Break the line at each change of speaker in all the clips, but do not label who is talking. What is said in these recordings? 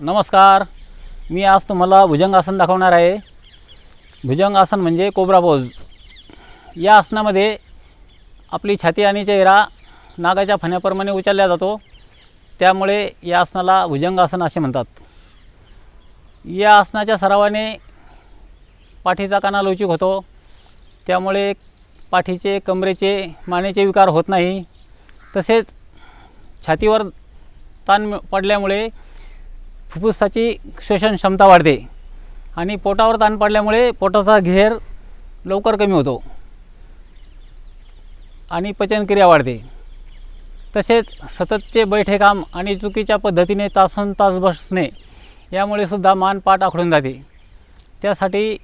नमस्कार. मी आज तुम्हाला भुजंगासन दाखवणार आहे. भुजंगासन म्हणजे कोबरा पोज या आसनामध्ये आपली छाती आणि चेहरा नागाच्या फण्याप्रमाणे उचलला जातो. त्यामुळे या आसनाला भुजंगासन असे म्हणतात. या आसनाच्या सरावाने पाठीचा काना लवचिक होतो. त्यामुळे पाठीचे कमरेचे मानेचे विकार होत नाही. तसेच छातीवर ताण पडल्यामुळे फुफ्फुसाची श्वसन क्षमता वाढते आणि पोटावर ताण पडल्यामुळे पोटाचा घेर लवकर कमी होतो आणि पचनक्रिया वाढते. तसेच सततचे बैठे काम आणि चुकीच्या पद्धतीने तासन तास बसणे यामुळे सुद्धा मान पाठ आखडून जाते. त्यासाठी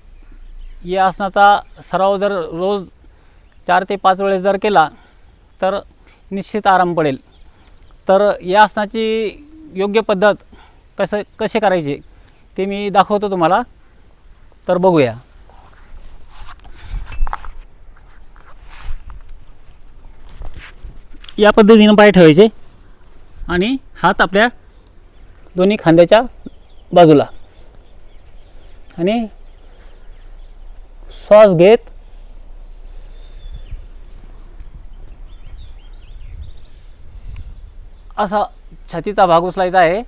या आसनाचा सराव जर रोज चार ते पाच वेळेस जर केला तर निश्चित आराम पडेल. तर या आसनाची योग्य पद्धत कसं कसे करायचे ते मी दाखवतो तुम्हाला. तर बघूया. या पद्धतीनं पाय ठेवायचे आणि हात आपल्या दोन्ही खांद्याच्या बाजूला. आणि श्वास घेत असा छातीचा भाग उचलायचा आहे.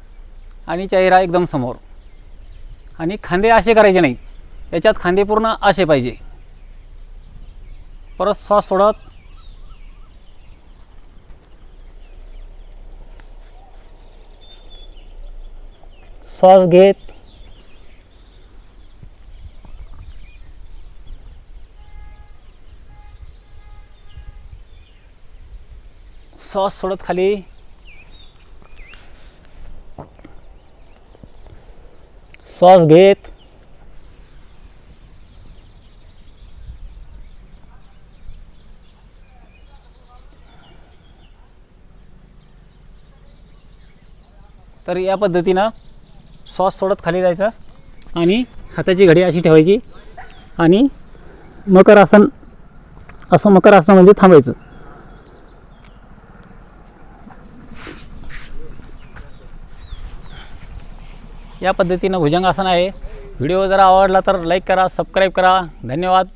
आणि चेहरा एकदम समोर. आणि खांदे असे करायचे नाही. याच्यात खांदे पूर्ण असे पाहिजे. परत श्वास सोडत. श्वास घेत. श्वास सोडत खाली. श्वास घेत. तर या पद्धतीनं श्वास सोडत खाली जायचं आणि हाताची घडी अशी ठेवायची आणि मकर आसन असं मकर आसनामध्ये म्हणजे थांबायचं. या पद्धतीनं भुजंगासन आहे. व्हिडिओ जर आवडला तर लाईक करा सबस्क्राईब करा. धन्यवाद.